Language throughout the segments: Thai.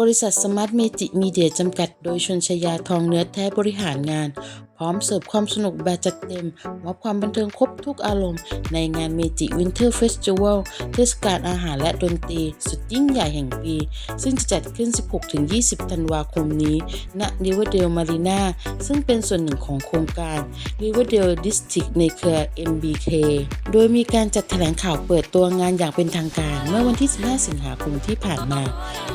บริษัทสมาร์ทเมจิมีเดียจำกัด โดยชนชยาทองเนื้อแท้บริหารงาน พร้อมเสิร์ฟความสนุกแบบจัดเต็มมอบความบันเทิงครบทุกอารมณ์ ในงานเมจิวินเทอร์เฟสติวัลเทศกาลอาหารและดนตรี สุดยิ่งใหญ่แห่งปี ซึ่งจะจัดขึ้น 16-20 ธันวาคมนี้ณ Riverdale Marina ซึ่งเป็นส่วนหนึ่งของโครงการ Riverdale District ในเครือ MBK โดยมีการจัดแถลงข่าวเปิดตัวงานอย่างเป็นทางการ เมื่อวันที่ 15 สิงหาคมที่ผ่านมา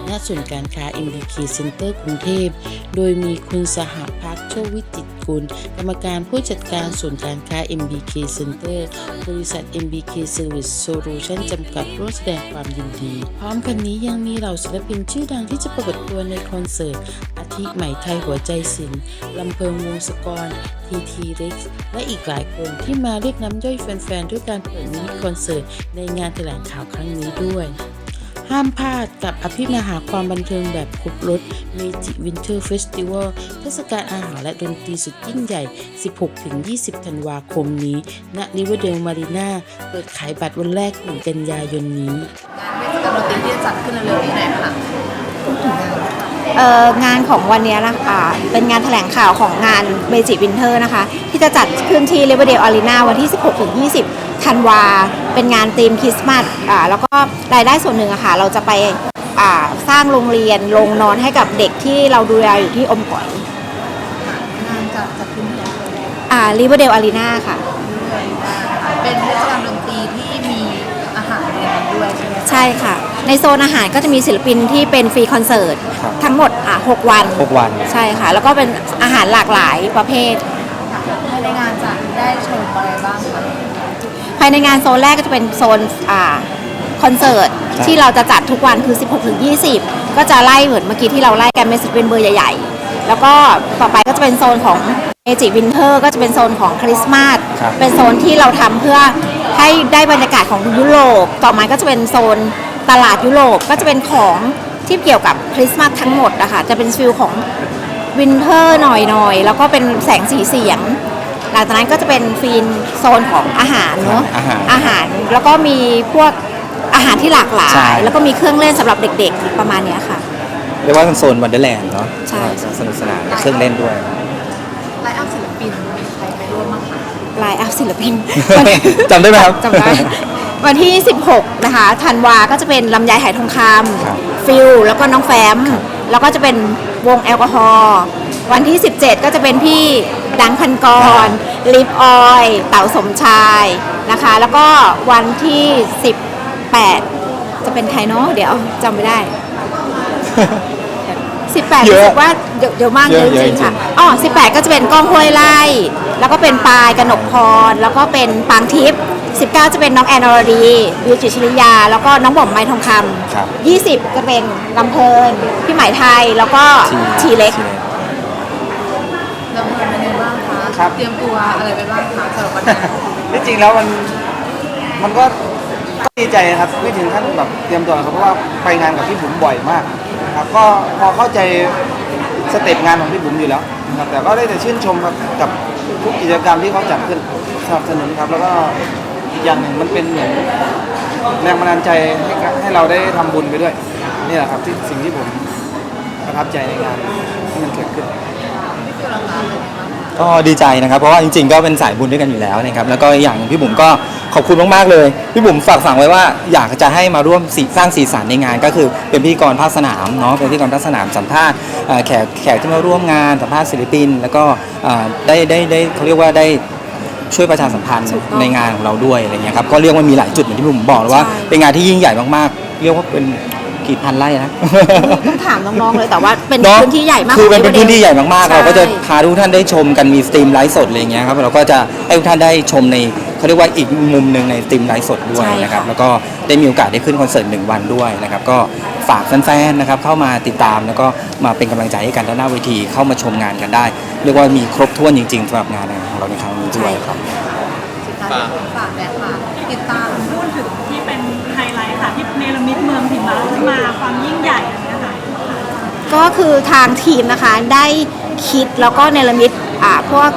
ณ ศูนย์การค้า MBK Center กรุงเทพ โดยมีคุณสหพัฒน์โชควิจิตกุลกรรมการผู้จัดการศูนย์การค้า MBK Center บริษัท MBK Service Solution จำกัดร่วมแสดงความยินดี พร้อมกันนี้ยังมีเหล่าศิลปินชื่อดังที่จะปรากฏตัวในคอนเสิร์ต อาทิใหม่ไทยหัวใจศิลป์ลำเพลิงวงศกรทีทีเร็กและอีกหลายคนที่มาเรียกน้ำย่อยแฟนๆ ด้วยการเปิดมินิคอนเสิร์ตในงานแถลงข่าวครั้งนี้ด้วย ห้ามพลาดกับอภิมหาความบันเทิงแบบครบรถเมจิวินเทอร์เฟสติวัลเทศกาลอาหารและดนตรีสุดยิ่งใหญ่ 16-20 ธันวาคมนี้ ณริเวอร์เดลมารีนาเปิดขายบัตรวันแรก1กันยายนนี้งานเทศกาลดนตรีที่จะจัดขึ้นเร็วๆนี้หน่อยค่ะเอ่องานของวันนี้นะคะเป็นงานแถลงข่าวของงานเมจิวินเทอร์นะคะ ที่จะจัดขึ้นที่ r i v e r d a l e Arena วันที่ 16-20 ธันวา เป็นงานธีมคริสต์มาสอ่าแล้วก็รายได้ส่วนหนึ่งอะค่ะ เราจะไปอ่าสร้างโรงเรียนโรงนอนให้กับเด็กที่เราดูแลอยู่ที่อมก๋อยงานจะจัดขึ้นที่ไหนอ่า r i v e r d a l e Arena ค่ะ เป็นเทศกาลดนตรีที่มีอาหารในนั้นด้วยใช่ไหมคะใช่ค่ะ ในโซนอาหารก็จะมีศิลปินที่เป็นฟรีคอนเสิร์ตครับทั้งหมดอะ6วันหกวัน ใช่ค่ะ แล้วก็เป็นอาหารหลากหลายประเภทภายในงานจะได้ชมอะไรบ้างคะ ภายในงานโซนแรกก็จะเป็นโซนอ่าคอนเสิร์ตครับที่เราจะจัดทุกวันคือ 16ถึง20 ก็จะไล่เหมือนเมื่อกี้ที่เราไล่กันเป็นศิลปินเบอร์ใหญ่ๆ แล้วก็ต่อไปก็จะเป็นโซนของเมจิวินเทอร์ก็จะเป็นโซนของคริสต์มาสครับเป็นโซนที่เราทำเพื่อให้ได้บรรยากาศของยุโรป ต่อมาก็จะเป็นโซนตลาดยุโรปก็จะเป็นของที่เกี่ยวกับคริสต์มาสทั้งหมดอะค่ะจะเป็นฟิลของวินเทอร์หน่อยๆ แล้วก็เป็นแสงสีเสียง หลังจากนั้นก็จะเป็นฟีนโซนของอาหารเนาะอาหารอาหารแล้วก็มีพวกอาหารที่หลากหลาใช่ ย แล้วก็มีเครื่องเล่นสำหรับเด็กๆประมาณเนี้ยค่ะ เรียกว่าเป็นโซนวันเดอร์แลนด์เนาะใช่ สนุกสนานเครื่องเล่นด้วย ไลฟ์อัพศิลปินมีใครไปร่วมบ้างคะลายอัพศิลปิน จำได้ไหมครับ จำได้ วันที่ 16 นะคะธันวาก็จะเป็นลำไยไหทองคครับำฟิลแล้วก็น้องแฟม แล้วก็จะเป็นวงแอลกอฮอล์ วันที่ 17 ก็จะเป็นพี่ดังพันกร ลิฟออย เต๋าสมชายนะคะ แล้วก็วันที่ 18 จะเป็นใครเนาะเดี๋ยวจำไม่ได้ 18เยอะรู้สึกว่าเดี๋ยวเดี๋ยวมากเยเยอะอะจเยอะริงๆค่ะจริงอ๋อ18 ก็จะเป็นก้องห้วยไล่แล้วก็เป็นปายกนกพร แล้วก็เป็นปางทิพย์19 จะเป็นน้องแอนอรดีวิวจิตรชลิยา แล้วก็น้องบ่อมไม้ทองคครับำ20จะเป็นลำเพลินพี่หมายไทย แล้วก็ทีเล็ก ดำเนินเป็นยังไงบ้างคะครับ เตรียมตัวอะไรไปบ้างคะสำหรับวันงานที่จริงแล้วมันมันก็ก็ดีใจนะครับไม่ถึงขั้นแบบเตรียมตัวครับเพราะว่าไปงานกับพี่บุ๋มบ่อยมากนะครับก็พอเข้าใจสเต็ปงานของพี่บุ๋มอยู่แล้วนะครับแต่ก็ได้แต่ชื่นชมครับกับทุกกิจกรรมที่เขาจัดขึ้นสนับสนุนครับ แล้วก็อีกอย่างหนึ่งมันเป็นเหมือนแรงบันดาลใจให้กับให้เราได้ทำบุญไปด้วยนี่แหละครับที่สิ่งที่ผมประทับใจในงานที่มันเกิดขึ้น ก็ดีใจนะครับ เพราะว่าจริงๆก็เป็นสายบุญด้วยกันอยู่แล้วนะครับแล้วก็อีกอย่างหนึ่งพี่บุ๋มก็ขอบคุณมากๆเลยพี่บุ๋มฝากสั่งไว้ว่าอยากจะให้มาร่วมสีสร้างสีสันในงาน ก็คือเป็นพิธีกรภาคสนามเนาะเป็นพิธีกรภาคสนามสัมภาษณ์เอ่อแขกแขกที่มาร่วมงานสัมภาษณ์ศิลปิน แล้วก็เอ่อได้ได้ได้เขาเรียกว่าได้ช่วยประชาสัมพันธ์ถูกต้องในงานของเราด้วยอะไรเงี้ยครับก็เรียกว่ามีหลายจุดเหมือนที่พี่บุ๋มบอกเลยว่าใช่เป็นงานที่ยิ่งใหญ่มากๆ เรียกว่าเป็น กี่พันไร่นะ ต้องถามน้องๆเลยแต่ว่าเป็นเอะพื้นที่ใหญ่มากคือมันเป็นพื้นที่ใหญ่มากๆใช่เราก็จะพาทุกท่านได้ชมกันมีสตรีมไลฟ์สดอะไรอย่างเงี้ยครับ เราก็จะให้ทุกท่านได้ชมในเขาเรียกว่าอีกมุมหนึ่งในสตรีมไลฟ์สดด้วยใช่ค่ะนะครับ แล้วก็ได้มีโอกาสได้ขึ้นคอนเสิร์ตหนึ่งวันด้วยนะครับ ก็ฝากแฟนๆ นะครับเข้ามาติดตามแล้วก็มาเป็นกำลังใจให้กันด้านหน้าเวทีเข้ามาชมงานกันได้ เรียกว่ามีครบถ้วนจริงๆสำหรับงานของเราในครั้งนี้ด้วยครับสุดท้ายฝากแบบค่ะ ติดตามพูดถึงที่เป็นไฮไลท์ค่ะที่เนรมิตเมืองหิมะขึ้นมาความยิ่งใหญ่นเนี้ยค่ะก็คือทางทีมนะคะได้คิดแล้วก็เนรมิตอ่าพวก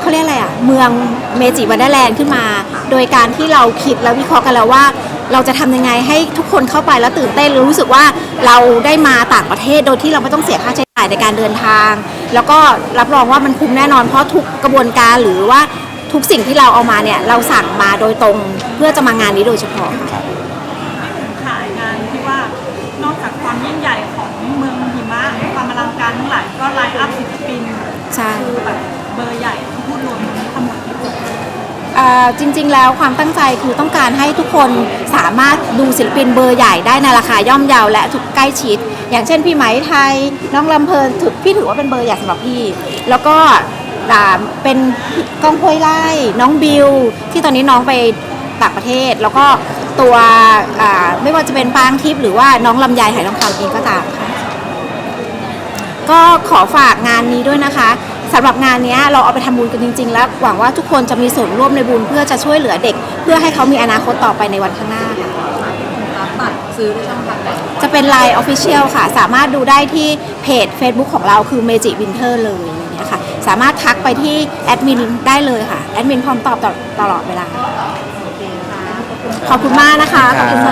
เขาเรียกอะไรอะเมืองเมจิวันเดอร์แลนด์ขึ้นมา โดยการที่เราคิดแล้ววิเคราะห์กันแล้วว่า เราจะทำยังไงให้ทุกคนเข้าไปแล้วตื่นเต้นรู้สึกว่าเราได้มาต่างประเทศโดยที่เราไม่ต้องเสียค่าใช้จ่ายในการเดินทาง แล้วก็รับรองว่ามันคุ้มแน่นอนเพราะทุกกระบวนการหรือว่า ทุกสิ่งที่เราเอามาเนี่ยเราสั่งมาโดยตรงเพื่อจะมางานนี้โดยเฉพาะค่ะ ขายงานที่ว่านอกจากความยิ่งใหญ่ของเมืองหิมะความอลังการทั้งหลายก็ไลน์อัพศิลปินใช่ คือแบบเบอร์ใหญ่ที่พูดรวมทั้งหมดที่จบเอ่อจริง ๆ แล้วความตั้งใจคือต้องการให้ทุกคนสามารถดูศิลปินเบอร์ใหญ่ได้ในราคาย่อมเยาและถูกใกล้ชิด อย่างเช่นพี่ไหมไทย น้องลำเพลินถือพี่ถือว่าเป็นเบอร์ใหญ่สำหรับพี่ แล้วก็อ่า เป็นก้องห้วยไล่น้องบิว ที่ตอนนี้น้องไปต่างประเทศ แล้วก็ตัวอ่าไม่ว่าจะเป็นปางทิพย์หรือว่าน้องลำไยไหทองคำเองก็ตามค่ะก็ขอฝากงานนี้ด้วยนะคะสำหรับงานเนี้ยเราเอาไปทำบุญกันจริง ๆ แล้วหวังว่าทุกคนจะมีส่วนร่วมในบุญเพื่อจะช่วยเหลือเด็ก เพื่อให้เขามีอนาคตต่อไปในวันข้างหน้าค่ะรับบัตรซื้อได้ช่องทางไหนจะเป็น Line Official ค่ะ สามารถดูได้ที่เพจ Facebook ของเราคือ Magic Winter เลยอะไรอย่างเงี้ยค่ะ สามารถทักไปที่แอดมินได้เลยค่ะ แอดมินพร้อมตอบตลอดเวลา ขอบคุณมากนะคะขอบคุณ